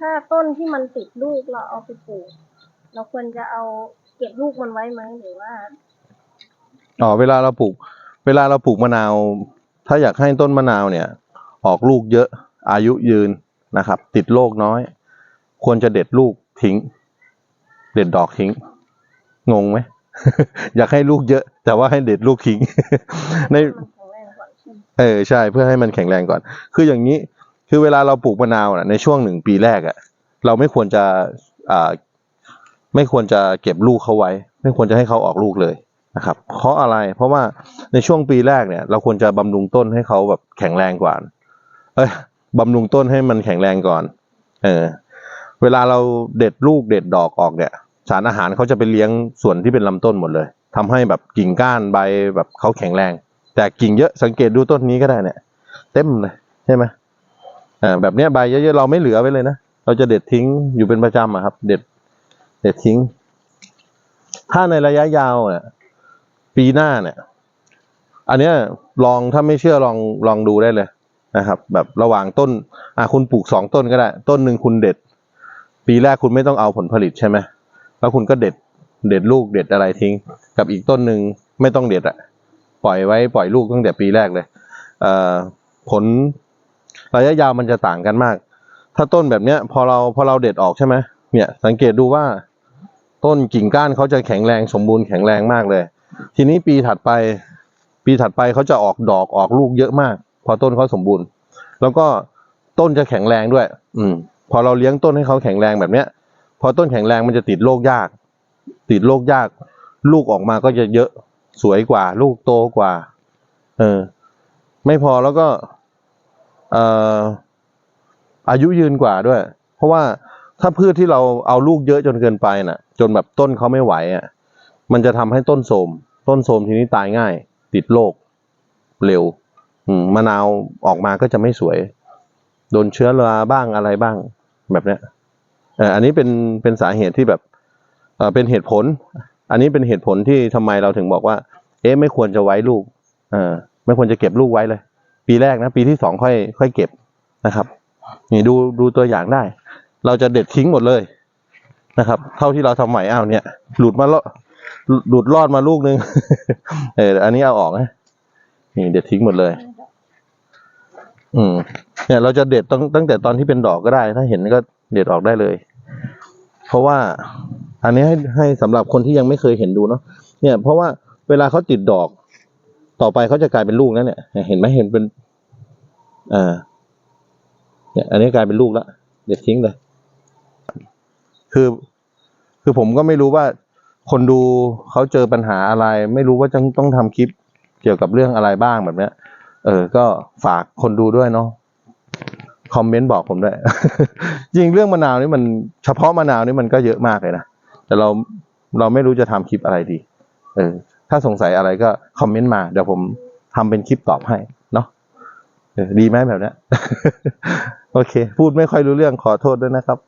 ถ้าต้นที่มันติดลูกเราเอาไปปลูก เราควรจะเอาเก็บลูกมันไว้ไหมหรือว่าอ๋อเวลาเราปลูก เวลาเราปลูกมะนาว ถ้าอยากให้ต้นมะนาวเนี่ย ออกลูกเยอะอายุยืนนะครับ ติดโรคน้อย ควรจะเด็ดลูกทิ้ง เด็ดดอกทิ้ง งงไหม อยากให้ลูกเยอะ แต่ว่าให้เด็ดลูกทิ้งในมันแข็งแรงก่อนใช่ไหมเออใช่เพื่อให้มันแข็งแรงก่อน คืออย่างนี้ คือเวลาเราปลูกมะนาวนะในช่วงหนึ่งปีแรกอะเราไม่ควรจะอ่าไม่ควรจะเก็บลูกเขาไว้ ไม่ควรจะให้เขาออกลูกเลยนะครับ เพราะอะไรเพราะว่าในช่วงปีแรกเนี่ย เราควรจะบำรุงต้นให้เขาแบบแข็งแรงกว่าเอ้ยบำรุงต้นให้มันแข็งแรงก่อน เออ เวลาเราเด็ดลูกเด็ดดอกออกเนี่ย สารอาหารเขาจะไปเลี้ยงส่วนที่เป็นลำต้นหมดเลยทำให้แบบกิ่งก้านใบแบบเขาแข็งแรง แต่กิ่งเยอะสังเกตดูต้นนี้ก็ได้เนี่ย เต็มเลยใช่ไหม อ่าแบบเนี้ยใบเยอะๆเราไม่เหลือไว้เลยนะเราจะเด็ดทิ้งอยู่เป็นประจำอะครับ เด็ด เด็ดทิ้ง ถ้าในระยะยาวเนี่ยปีหน้าเนี่ย อันเนี้ยลองถ้าไม่เชื่อลองลองดูได้เลยนะครับ แบบระหว่างต้น อะคุณปลูกสองต้นก็ได้ ต้นหนึ่งคุณเด็ด ปีแรกคุณไม่ต้องเอาผลผลิตใช่ไหมแล้วคุณก็เด็ด เด็ดลูกเด็ดอะไรทิ้ง กับอีกต้นหนึ่งไม่ต้องเด็ดอะปล่อยไว้ปล่อยลูกตั้งแต่ปีแรกเลยเอ่อผล ระยะยาวมันจะต่างกันมาก ถ้าต้นแบบเนี้ย พอเราพอเราเด็ดออกใช่ไหมเนี่ย สังเกตดูว่า ต้นกิ่งก้านเขาจะแข็งแรงสมบูรณ์แข็งแรงมากเลย ทีนี้ปีถัดไป ปีถัดไปเขาจะออกดอกออกลูกเยอะมาก พอต้นเขาสมบูรณ์ แล้วก็ต้นจะแข็งแรงด้วย อืม พอเราเลี้ยงต้นให้เขาแข็งแรงแบบเนี้ย พอต้นแข็งแรงมันจะติดโรคยาก ติดโรคยาก ลูกออกมาก็จะเยอะสวยกว่า ลูกโตกว่า เออ ไม่พอแล้วก็ อายุยืนกว่าด้วย เพราะว่าถ้าพืชที่เราเอาลูกเยอะจนเกินไปน่ะ จนแบบต้นเขาไม่ไหวอะ มันจะทำให้ต้นโทมต้นโทมทีนี้ตายง่าย ติดโรคเร็วมะนาวออกมาก็จะไม่สวย โดนเชื้อราบ้างอะไรบ้าง แบบเนี้ยอันนี้เป็นเป็นสาเหตุที่แบบเป็นเหตุผล อันนี้เป็นเหตุผลที่ทำไมเราถึงบอกว่า เอ๊ะไม่ควรจะไว้ลูกอไม่ควรจะเก็บลูกไว้เลย ปีแรกนะ ปีที่สองค่อย ค่อยเก็บนะครับ นี่ดูดูตัวอย่างได้ เราจะเด็ดทิ้งหมดเลยนะครับ เท่าที่เราทำใหม่อ้าวเนี่ย หลุดมาล้วหลุดรอดมาลูกนึงเอออันนี้เอาออกนะนี่เด็ดทิ้งหมดเลย อืม เนี่ยเราจะเด็ดตั้งตั้งแต่ตอนที่เป็นดอกก็ได้ ถ้าเห็นก็เด็ดออกได้เลย เพราะว่า อันนี้ให้ให้สำหรับคนที่ยังไม่เคยเห็นดูเนาะเนี่ย เพราะว่าเวลาเขาติดดอก ต่อไปเขาจะกลายเป็นลูกแล้วเนี่ย เห็นไหมเห็นเป็น อ่า เนี่ย อันนี้กลายเป็นลูกแล้วเด็ดทิ้งเลย คือ คือผมก็ไม่รู้ว่าคนดูเขาเจอปัญหาอะไร ไม่รู้ว่าจะต้องทำคลิปเกี่ยวกับเรื่องอะไรบ้างแบบเนี้ย เออ ก็ฝากคนดูด้วยเนาะคอมเมนต์บอกผมด้วย จริงเรื่องมะนาวนี่มันเฉพาะมะนาวนี่มันก็เยอะมากเลยนะ แต่เราเราไม่รู้จะทำคลิปอะไรดี เออ ถ้าสงสัยอะไรก็คอมเมนต์มา เดี๋ยวผมทำเป็นคลิปตอบให้เนาะดีไหมแบบนี้โอเค พูดไม่ค่อยรู้เรื่องขอโทษด้วยนะครับ